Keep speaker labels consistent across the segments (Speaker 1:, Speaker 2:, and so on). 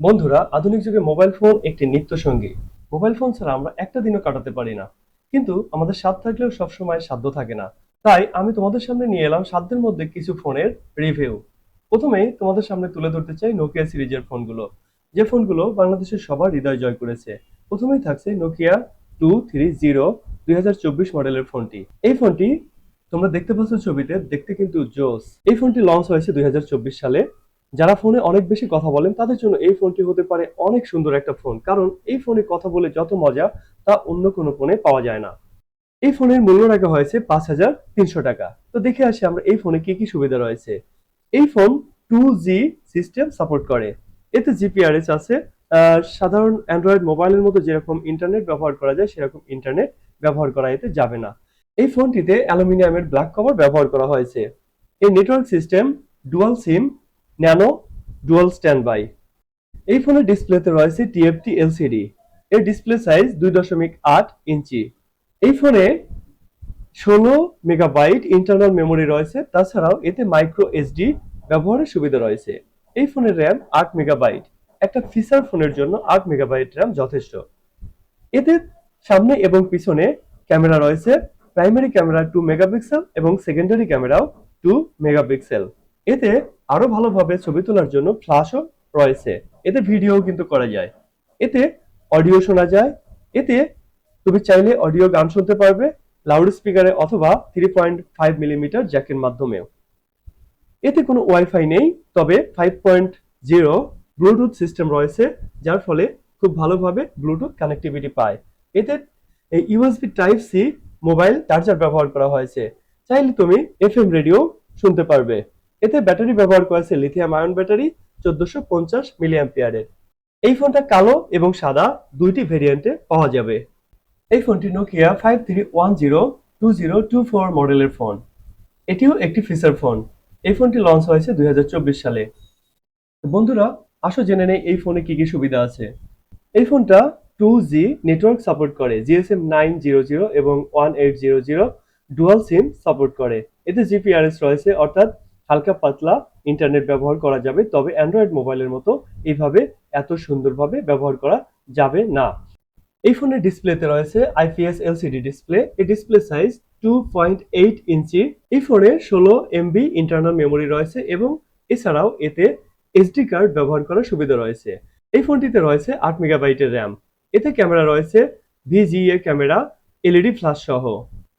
Speaker 1: বন্ধুরা, আধুনিক যুগে মোবাইল ফোন একটি নিত্য সঙ্গী মোবাইল ফোন ছাড়া আমরা একটা দিনও কাটাতে পারি না। কিন্তু আমাদের স্বাদ থাকলেও সবসময় সাধ্য থাকে না। তাই আমি তোমাদের সামনে নিয়ে এলাম সাধ্যের মধ্যে কিছু ফোনের রিভিউ প্রথমেই তোমাদের সামনে তুলে ধরতে চাই নোকিয়া সিরিজের ফোনগুলো। যে ফোনগুলো বাংলাদেশের সবার হৃদয় জয় করেছে। প্রথমেই থাকছে নোকিয়া টু থ্রি জিরো দুই মডেলের ফোনটি। এই ফোনটি তোমরা দেখতে পাচ্ছ ছবিতে, দেখতে কিন্তু জোস। এই ফোনটি লঞ্চ হয়েছে দুই হাজার চব্বিশ সালে। যারা ফোনে অনেক বেশি কথা বলেন, তাদের জন্য এই ফোনটি হতে পারে অনেক সুন্দর একটা ফোন। কারণ এই ফোনে কথা বলে যত মজা, তা অন্য কোনো ফোনে পাওয়া যায় না। এই ফোনের মূল্য রাখা হয়েছে পাঁচ হাজার তিনশো টাকা। তো দেখে আসি আমরা এই ফোনে কি কি সুবিধা রয়েছে। এই phone two G system support করে। এতে জিপিআরএস আছে। সাধারণ অ্যান্ড্রয়েড মোবাইলের মতো যেরকম ইন্টারনেট ব্যবহার করা যায়, সেরকম ইন্টারনেট ব্যবহার করা এতে যাবে না। এই ফোনটিতে অ্যালুমিনিয়ামের ব্ল্যাক কভার ব্যবহার করা হয়েছে। এই network system dual SIM nano dual standby এই ফোনের ডিসপ্লেতে রয়েছে টিএফটি এলসিডি এর ডিসপ্লে সাইজ দুই দশমিক আট ইঞ্চি। এই ফোনে ষোলো মেগাবাইট ইন্টারনাল মেমোরি রয়েছে। তাছাড়াও এতে মাইক্রো এসডি ব্যবহারের সুবিধা রয়েছে। এই ফোনের র্যাম আট মেগাবাইট একটা ফিচার ফোনের জন্য আট মেগাবাইট র্যাম যথেষ্ট। এতে সামনে এবং পিছনে ক্যামেরা রয়েছে। প্রাইমারি ক্যামেরা টু মেগাপিক্সেল এবং সেকেন্ডারি ক্যামেরাও টু মেগাপিক্সেল এতে আরও ভালোভাবে ছবি তোলার জন্য ফ্ল্যাশও রয়েছে। এতে ভিডিও কিন্তু করা যায়। এতে অডিও শোনা যায়। এতে তুমি চাইলে অডিও গান শুনতে পারবে লাউড স্পিকারে অথবা থ্রি পয়েন্ট ফাইভ মিলিমিটার জ্যাকের মাধ্যমেও। এতে কোনো ওয়াইফাই নেই, তবে five point zero Bluetooth system রয়েছে, যার ফলে খুব ভালোভাবে ব্লুটুথ কানেক্টিভিটি পায়। এতে USB type C mobile charger ব্যবহার করা হয়েছে। চাইলে তুমি এফএম রেডিও শুনতে পারবে। এতে ব্যাটারি ব্যবহার করেছে লিথিয়াম আয়ন ব্যাটারি চোদ্দশো পঞ্চাশ মিলিঅ্যাম্পিয়ারের এই ফোনটা কালো এবং সাদা দুইটি ভেরিয়েন্টে পাওয়া যাবে। এই ফোনটি Nokia five three one zero two zero two four মডেলের ফোন। এটিও একটি ফিচার ফোন এই ফোনটি লঞ্চ হয়েছে দুই হাজার চব্বিশ সালে। বন্ধুরা, আসো জেনে নেই এই ফোনে কি কি সুবিধা আছে। এই ফোনটা টু জি নেটওয়ার্ক সাপোর্ট করে জিএসএম নাইন জিরো জিরো এবং one eight zero zero dual SIM support করে। এতে জিপিআরএস রয়েছে, অর্থাৎ হালকা পাতলা ইন্টারনেট ব্যবহার করা যাবে, তবে অ্যান্ড্রয়েড মোবাইলের মতো এইভাবে এত সুন্দরভাবে ব্যবহার করা যাবে না। এই ফোনের ডিসপ্লেতে রয়েছে আইপিএস এলসিডি ডিসপ্লে এই display size two point eight inch. এই ফোনে ষোলো এমবি ইন্টারনাল মেমোরি রয়েছে এবং এছাড়াও এতে এসডি কার্ড ব্যবহার করার সুবিধা রয়েছে। এই ফোনটিতে রয়েছে আট মেগাবাইটের র্যাম এতে ক্যামেরা রয়েছে ভিজিএ ক্যামেরা এলইডি ফ্ল্যাশ সহ।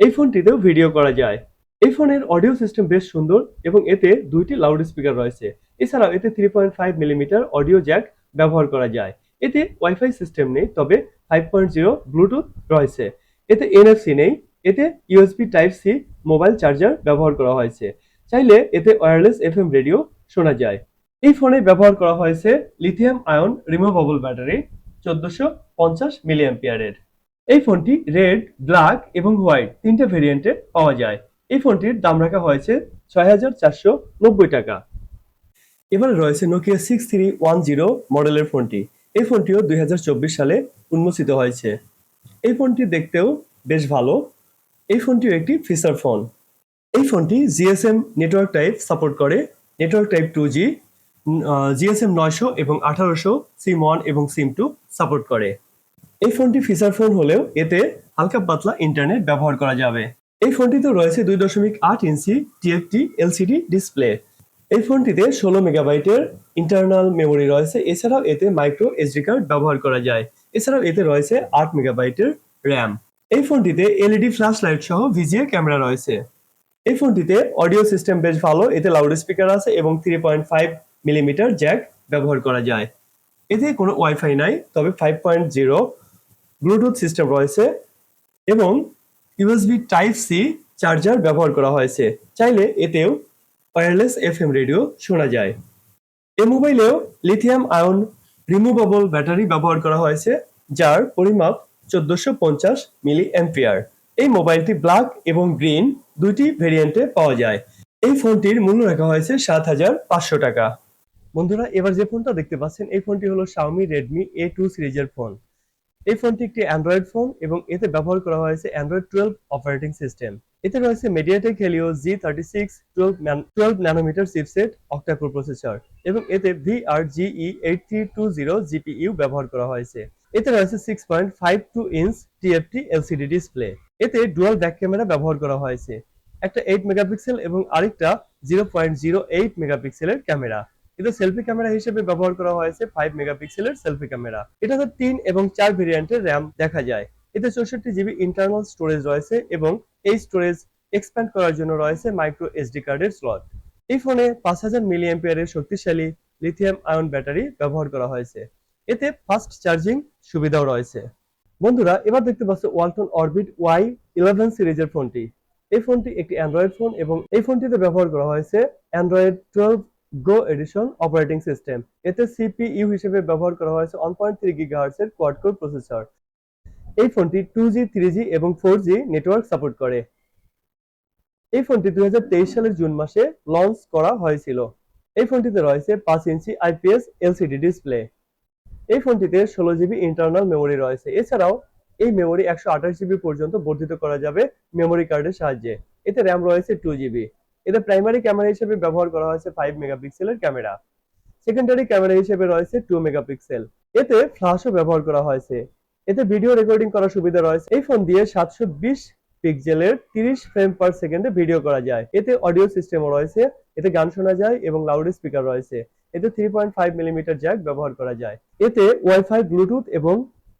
Speaker 1: এই ফোনটিতেও ভিডিও করা যায়। এই ফোনের অডিও সিস্টেম বেশ সুন্দর এবং এতে দুইটি লাউড স্পিকার রয়েছে। এছাড়াও এতে three point five millimetre audio jack ব্যবহার করা যায়। এতে ওয়াইফাই সিস্টেম নেই, তবে ফাইভ পয়েন্ট জিরো ব্লুটুথ রয়েছে। এতে এনএফসি নেই, এতে USB type C mobile charger ব্যবহার করা হয়েছে। চাইলে এতে ওয়্যারলেস এফএম রেডিও শোনা যায়। এই ফোনে ব্যবহার করা হয়েছে লিথিয়াম আয়ন রিমুভেবল ব্যাটারি চোদ্দশো পঞ্চাশ মিলিয়াম্পিয়ারের এই ফোনটি রেড ব্ল্যাক এবং হোয়াইট তিনটে ভেরিয়েন্টে পাওয়া যায়। এই ফোনটির দাম রাখা হয়েছে ছয় হাজার চারশো নব্বই টাকা। এবারে রয়েছে Nokia six three one zero মডেলের ফোনটি। এই ফোনটিও দুই হাজার চব্বিশ সালে উন্মোচিত হয়েছে। এই ফোনটি দেখতেও বেশ ভালো। এই ফোনটিও একটি ফিচার ফোন। এই ফোনটি জিএসএম নেটওয়ার্ক টাইপ সাপোর্ট করে। Network type two G GSM নয়শো এবং আঠারোশো সিম ওয়ান এবং সিম টু সাপোর্ট করে। এই ফোনটি ফিচার ফোন হলেও এতে হালকা পাতলা ইন্টারনেট ব্যবহার করা যাবে। এই ফোনটিতে রয়েছে দুই দশমিক আট ইঞ্চি টিএফটি এলসিডি ডিসপ্লে এই ফোনটিতে ষোলো মেগাবাইটের ইন্টারনাল মেমোরি রয়েছে। এছাড়াও এতে মাইক্রো এসডি কার্ড ব্যবহার করা যায়। এছাড়াও এতে রয়েছে আট মেগাবাইটের র্যাম এই ফোনটিতে এলইডি ফ্ল্যাশ লাইট সহ ভিজিএ ক্যামেরা রয়েছে। এই ফোনটিতে অডিও সিস্টেম বেশ ভালো, এতে লাউড স্পিকার আছে এবং three point five millimetre jack ব্যবহার করা যায়। এতে কোনো ওয়াইফাই নাই, তবে five point zero Bluetooth system রয়েছে এবং ইউএসবি টাইপ সি চার্জার ব্যবহার করা হয়েছে। চাইলে এতেও ওয়্যারলেস এফএম রেডিও শোনা যায়। এ মোবাইলেও লিথিয়াম আয়ন রিমুভেবল ব্যাটারি ব্যবহার করা হয়েছে, যার পরিমাপ চোদ্দশো পঞ্চাশ মিলি অ্যাম্পিয়ার এই মোবাইলটি ব্ল্যাক এবং গ্রিন দুইটি ভেরিয়েন্টে পাওয়া যায়। এই ফোনটির মূল্য রাখা হয়েছে সাত হাজার পাঁচশো টাকা। বন্ধুরা, এবার যে ফোনটা দেখতে পাচ্ছেন, এই ফোনটি হলো Xiaomi Redmi A2 সিরিজের ফোন। এই ফোনটি একটি অ্যান্ড্রয়েড ফোন এবং এতে ব্যবহার করা হয়েছে অ্যান্ড্রয়েড টুয়েলভ অপারেটিং সিস্টেম এতে রয়েছে MediaTek Helio G thirty six twelve twelve nanometre chipset octacore processor এবং এতে VR GE eight three two zero GPU ব্যবহার করা হয়েছে। এতে রয়েছে six point five two inch TFT LCD display এতে ডুয়াল ব্যাক ক্যামেরা ব্যবহার করা হয়েছে। একটা এইট মেগাপিক্সেল এবং আরেকটা জিরো পয়েন্ট জিরো এইট মেগাপিক্সেলের ক্যামেরা এতে সেলফি ক্যামেরা হিসেবে ব্যবহার করা হয়েছে ফাইভ মেগাপিক্সেলের সেলফি ক্যামেরা এটাতে তিন এবং চার ভেরিয়েন্টের র্যাম দেখা যায়। এতে চৌষট্টি জিবি ইন্টারনাল স্টোরেজ রয়েছে এবং এই স্টোরেজ এক্সপ্যান্ড করার জন্য রয়েছে মাইক্রো এসডি কার্ডের স্লট এই ফোনে পাঁচ হাজার মিলি এর শক্তিশালী লিথিয়াম আয়ন ব্যাটারি ব্যবহার করা হয়েছে। এতে ফাস্ট চার্জিং সুবিধাও রয়েছে। বন্ধুরা, এবার দেখতে পাচ্ছ ওয়ালটন অরবিট ওয়াই ইলেভেন সিরিজের ফোনটি এই ফোনটি একটি অ্যান্ড্রয়েড ফোন এবং এই ফোনটিতে ব্যবহার করা হয়েছে Android twelve go edition operating system এতে সিপিইউ হিসেবে ব্যবহার করা হয়েছে ওয়ান পয়েন্ট থ্রি গিগাহার্টস এর কোর প্রসেসর এই ফোনটি টু জি থ্রি জি এবং ফোর জি নেটওয়ার্ক সাপোর্ট করে। এই ফোনটি দুই হাজার তেইশ সালের জুন মাসে লঞ্চ করা হয়েছিল। এই ফোনটিতে রয়েছে পাঁচ ইঞ্চি আইপিএস এলসিডি ডিসপ্লে এই ফোনটিতে ষোলো জিবি ইন্টারনাল মেমোরি রয়েছে। এছাড়াও এই মেমোরি একশো আঠাশ জিবি পর্যন্ত বর্ধিত করা যাবে মেমোরি কার্ডের সাহায্যে। এতে র্যাম রয়েছে টু জিবি এতে প্রাইমারি ক্যামেরা হিসেবে ব্যবহার করা হয়েছে ফাইভ মেগাপিক্সেলের ক্যামেরা সেকেন্ডারি ক্যামেরা হিসেবে রয়েছে টু মেগাপিক্সেল এতে ফ্ল্যাশও ব্যবহার করা হয়েছে। এতে ভিডিও রেকর্ডিং করার সুবিধা রয়েছে। এই ফোন দিয়ে সাতশো বিশ পিক্সেলের তিরিশ ফ্রেম পার সেকেন্ডে ভিডিও করা যায়। এতে অডিও সিস্টেমও রয়েছে। এতে গান শোনা যায় এবং লাউড স্পিকার রয়েছে। এতে three point five millimetre jack ব্যবহার করা যায়। এতে ওয়াইফাই ব্লুটুথ এবং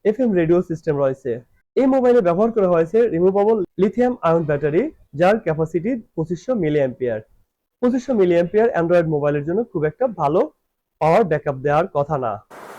Speaker 1: এফএম রেডিও সিস্টেম রয়েছে। এই মোবাইলে ব্যবহার করা হয়েছে রিমুভেবল লিথিয়াম আয়ন ব্যাটারি যার ক্যাপাসিটি পঁচিশশো মিলি অ্যাম্পিয়ার পঁচিশশো মিলি অ্যাম্পিয়ার অ্যান্ড্রয়েড মোবাইলের জন্য খুব একটা ভালো পাওয়ার ব্যাকআপ দেওয়ার কথা না।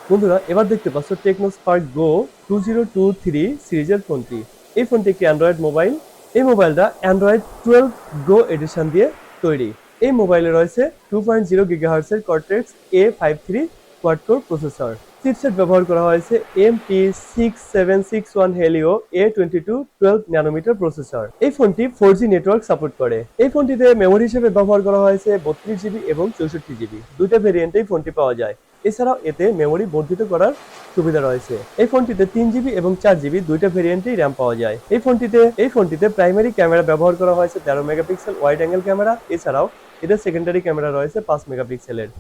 Speaker 1: বন্ধুরা, এবার দেখতে পাচ্ছ Tecno Spark go two zero two three সিরিজের ফোনটি। এই ফোনটি একটি অ্যান্ড্রয়েড মোবাইল এই মোবাইলটা অ্যান্ড্রয়েড টুয়েলভ গো এডিশন দিয়ে তৈরি। এই মোবাইলে রয়েছে two point zero গিগাহার্সের cortex A five three quad core processor chipset ব্যবহার করা হয়েছে M T six seven six one Helio A twenty two twelve nanometre processor এই ফোনটি ফোর জি নেটওয়ার্ক সাপোর্ট করে। এই ফোনটিতে মেমোরি হিসেবে ব্যবহার করা হয়েছে বত্রিশ জিবি এবং চৌষট্টি জিবি দুইটা ভেরিয়েন্টেই ফোনটি পাওয়া যায়। এছাড়াও এতে মেমোরি বর্ধিত করার সুবিধা রয়েছে। এই ফোনটিতে তিন জিবি এবং চার জিবি দুইটা ভেরিয়েন্টেই র্যাম পাওয়া যায়। এই ফোনটিতে এই ফোনটিতে প্রাইমারি ক্যামেরা ব্যবহার করা হয়েছে তেরো মেগাপিক্সেল ওয়াইড অ্যাঙ্গেল ক্যামেরা এছাড়াও এতে সেকেন্ডারি ক্যামেরা রয়েছে পাঁচ মেগাপিক্সেলের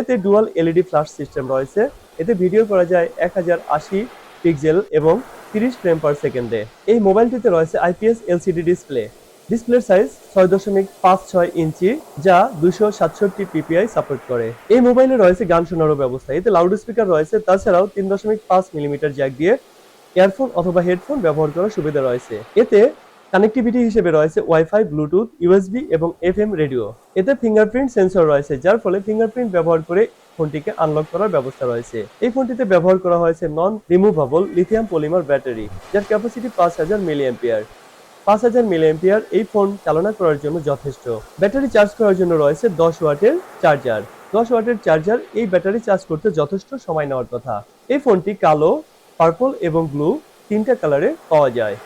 Speaker 1: এতে ডুয়াল এলইডি ফ্ল্যাশ সিস্টেম রয়েছে। এতে ভিডিও করা যায় এক হাজার আশি পিক্সেল এবং তিরিশ ফ্রেম পার সেকেন্ডে এই মোবাইলটিতে রয়েছে আইপিএস এলসিডি ডিসপ্লে ডিসপ্লের সাইজ ছয় দশমিক পাঁচ ছয় ইঞ্চি, যা দুশো সাতষট্টি পিপিআই সাপোর্ট করে। এই মোবাইলে রয়েছে গান শোনারও ব্যবস্থা। এতে লাউড স্পিকার রয়েছে, তাছাড়াও তিন দশমিক পাঁচ মিলিমিটার জ্যাক দিয়ে ইয়ারফোন অথবা হেডফোন ব্যবহার করার সুবিধা রয়েছে। এতে কানেক্টিভিটি হিসেবে রয়েছে ওয়াইফাই, ব্লুটুথ, ইউএসবি এবং এফএম রেডিও। এতে ফিঙ্গারপ্রিন্ট সেন্সর রয়েছে, যার ফলে ফিঙ্গারপ্রিন্ট ব্যবহার করে ফোনটিকে আনলক করার ব্যবস্থা রয়েছে। এই ফোনটিতে ব্যবহার করা হয়েছে non removable lithium polymer battery যার ক্যাপাসিটি পাঁচ হাজার মিলি অ্যাম্পিয়ার পাঁচ হাজার মিলি অ্যাম্পিয়ার এই ফোন চালনা করার জন্য যথেষ্ট। ব্যাটারি চার্জ করার জন্য রয়েছে দশ ওয়াটের চার্জার দশ ওয়াটের চার্জার এই ব্যাটারি চার্জ করতে যথেষ্ট সময় নেওয়ার কথা। এই ফোনটি কালো পার্পল এবং ব্লু তিনটা কালারে পাওয়া যায়।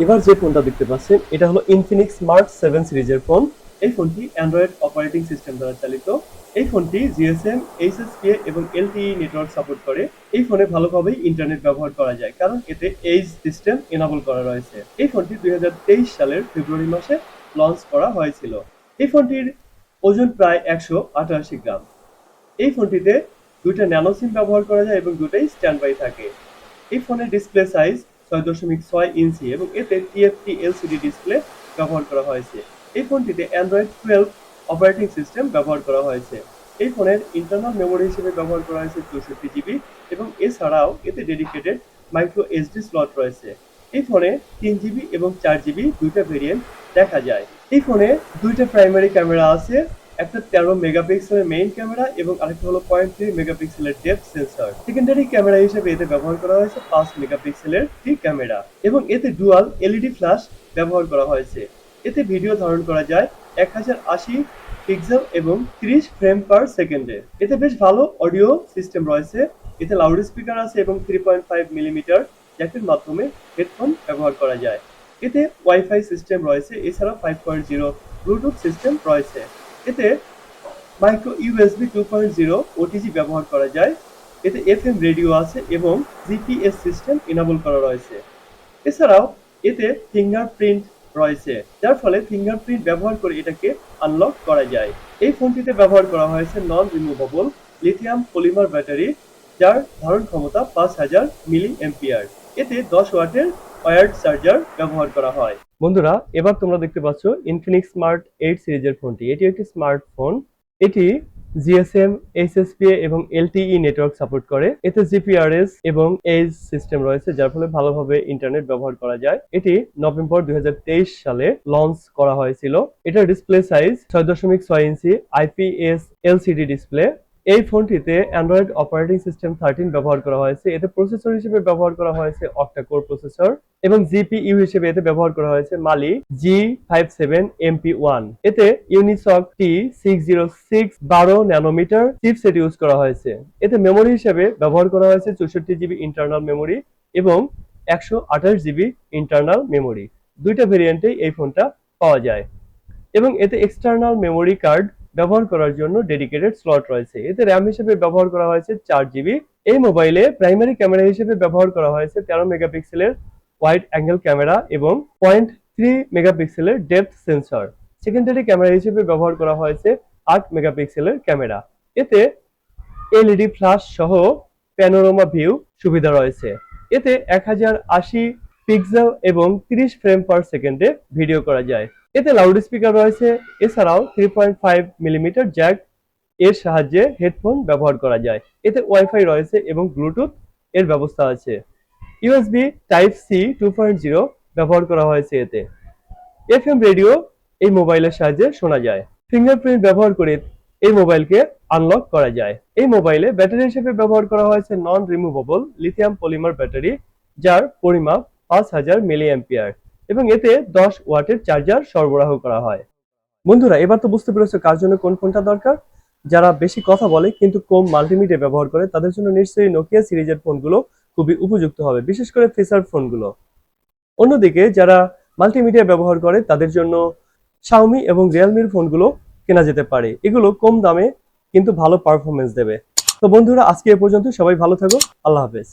Speaker 1: এবার যে ফোনটা দেখতে পাচ্ছেন, এটা হলো ইনফিনিক্স স্মার্ট সেভেন সিরিজের ফোন। এই ফোনটি অ্যান্ড্রয়েড অপারেটিং সিস্টেম দ্বারা চালিত। এই ফোনটি জিএসএম এইচএসকে এবং এলটিই নেটওয়ার্ক সাপোর্ট করে। এই ফোনে ভালোভাবেই ইন্টারনেট ব্যবহার করা যায়, কারণ এতে এইচ সিস্টেম এনাবল করা রয়েছে। এই ফোনটি দুই হাজার তেইশ সালের ফেব্রুয়ারি মাসে লঞ্চ করা হয়েছিল। এই ফোনটির ওজন প্রায় একশো আটাশি গ্রাম। এই ফোনটিতে দুইটা ন্যানো সিম ব্যবহার করা যায় এবং দুটাই স্ট্যান্ড বাই থাকে। এই ফোনের ডিসপ্লে সাইজ ছয় দশমিক ছয় ইঞ্চি এবং এতে টিএফটি এলসিডি ডিসপ্লে ব্যবহার করা হয়েছে। এই ফোনটিতে অ্যান্ড্রয়েড টুয়েলভ অপারেটিং সিস্টেম ব্যবহার করা হয়েছে। এই ফোনের ইন্টারনাল মেমোরি হিসেবে ব্যবহার করা হয়েছে চৌষট্টি জিবি এবং এছাড়াও এতে ডেডিকেটেড মাইক্রো এইচডি স্লট রয়েছে। এই ফোনে তিন জিবি এবং চার জিবি দুইটা ভেরিয়েন্ট দেখা যায়। এই ফোনে দুইটা প্রাইমারি ক্যামেরা আছে একটা তেরো মেগাপিক্সেলের মেইন ক্যামেরা এবং আরেকটা হলো পয়েন্ট থ্রি মেগাপিক্সেলের ডেপথ সেন্সর সেকেন্ডারি ক্যামেরা হিসেবে এতে ব্যবহার করা হয়েছে পাঁচ মেগাপিক্সেলের টি ক্যামেরা এবং এতে ডুয়াল এলইডি ফ্ল্যাশ ব্যবহার করা হয়েছে। এতে ভিডিও ধারণ করা যায় এক হাজার আশি পিক্সেল এবং তিরিশ ফ্রেম পার সেকেন্ডে এতে বেশ ভালো অডিও সিস্টেম রয়েছে। এতে লাউড স্পিকার আছে এবং থ্রি পয়েন্ট ফাইভ মিলিমিটার জ্যাকের মাধ্যমে হেডফোন ব্যবহার করা যায়। এতে ওয়াইফাই সিস্টেম রয়েছে। এছাড়া five point zero Bluetooth system রয়েছে। এতে micro USB two point zero OTG ব্যবহার করা যায়। এতে এফএম রেডিও আছে এবং জিপিএস সিস্টেম ইনাবল করা রয়েছে। এছাড়াও এতে ফিঙ্গারপ্রিন্ট রয়েছে, যার ফলে ফিঙ্গারপ্রিন্ট ব্যবহার করে এটাকে আনলক করা যায়। এই ফোনটিতে ব্যবহার করা হয়েছে non removable lithium polymer battery যার ধারণ ক্ষমতা পাঁচ হাজার মিলি এম্পিয়ার এতে দশ ওয়াটের ওয়ার্ড চার্জার ব্যবহার করা হয়। বন্ধুরা, এবার তোমরা দেখতে পাচ্ছ ইনফিনিক্স স্মার্ট এইট সিরিজের ফোনটি। এটি একটি স্মার্টফোন এটি জিএসএম এইচএসপি এবং এলটিই নেটওয়ার্ক সাপোর্ট করে। এতে জিপিআরএস এবং এইচ সিস্টেম রয়েছে, যার ফলে ভালোভাবে ইন্টারনেট ব্যবহার করা যায়। এটি নভেম্বর দুই হাজার তেইশ সালে লঞ্চ করা হয়েছিল। এটার ডিসপ্লে সাইজ ছয় দশমিক ছয় ইঞ্চি আইপিএস এলসিডি ডিসপ্লে এই ফোনটিতে অ্যান্ড্রয়েড অপারেটিং সিস্টেম থার্টিন ব্যবহার করা হয়েছে। এতে প্রসেসর হিসেবে ব্যবহার করা হয়েছে অক্টা কোর প্রসেসর এবং জিপিইউ হিসেবে এতে ব্যবহার করা হয়েছে Mali G five seven MP one এতে Unisoc T six zero six বারো ন্যানোমিটার চিপসেট ইউজ করা হয়েছে। এতে মেমোরি হিসেবে ব্যবহার করা হয়েছে চৌষট্টি জিবি ইন্টারনাল মেমোরি এবং একশো আঠাশ জিবি ইন্টারনাল মেমোরি দুইটা ভেরিয়েন্টেই এই ফোনটা পাওয়া যায়। এবং এতে এক্সটার্নাল মেমোরি কার্ড ব্যবহার করার জন্য ডেডিকেটেড স্লট রয়েছে। এতে র্যাম হিসেবে ব্যবহার করা হয়েছে চার জিবি এই মোবাইলে প্রাইমারি ক্যামেরা হিসেবে ব্যবহার করা হয়েছে তেরো মেগাপিক্সেলের ওয়াইড অ্যাঙ্গেল ক্যামেরা এবং পয়েন্ট থ্রি মেগাপিক্সেলের ডেপথ সেন্সর সেকেন্ডারি ক্যামেরা হিসেবে ব্যবহার করা হয়েছে আট মেগাপিক্সেলের ক্যামেরা এতে এলইডি ফ্ল্যাশ সহ প্যানোরোমা ভিউ সুবিধা রয়েছে। এতে এক হাজার আশি পিক্সেল এবং তিরিশ ফ্রেম পার সেকেন্ডে ভিডিও করা যায়। এতে লাউড স্পিকার রয়েছে। এছাড়াও three point five millimetre jack এর সাহায্যে হেডফোন ব্যবহার করা যায়। এতে ওয়াইফাই রয়েছে এবং ব্লুটুথ এর ব্যবস্থা আছে। USB type C two point zero ব্যবহার করা হয়েছে এতে। এফএম রেডিও এই মোবাইলের সাহায্যে শোনা যায়। ফিঙ্গারপ্রিন্ট ব্যবহার করে এই মোবাইলকে আনলক করা যায়। এই মোবাইলে ব্যাটারি হিসেবে ব্যবহার করা হয়েছে non removable lithium polymer battery যার পরিমাপ পাঁচ হাজার মিলি অ্যাম্পিয়ার এবং এতে দশ ওয়াটের চার্জার সরবরাহ করা হয়। বন্ধুরা, এবার তো বুঝতে পেরেছ কার জন্য কোন ফোনটা দরকার। যারা বেশি কথা বলে কিন্তু কম মাল্টিমিডিয়া ব্যবহার করে, তাদের জন্য নিশ্চয়ই নোকিয়া সিরিজের ফোনগুলো খুবই উপযুক্ত হবে, বিশেষ করে ফেসার ফোনগুলো। অন্যদিকে যারা মাল্টিমিডিয়া ব্যবহার করে, তাদের জন্য শাওমি এবং রিয়েলমির ফোনগুলো কেনা যেতে পারে। এগুলো কম দামে কিন্তু ভালো পারফরমেন্স দেবে। তো বন্ধুরা, আজকে এ পর্যন্ত সবাই ভালো থাকো, আল্লাহ হাফেজ।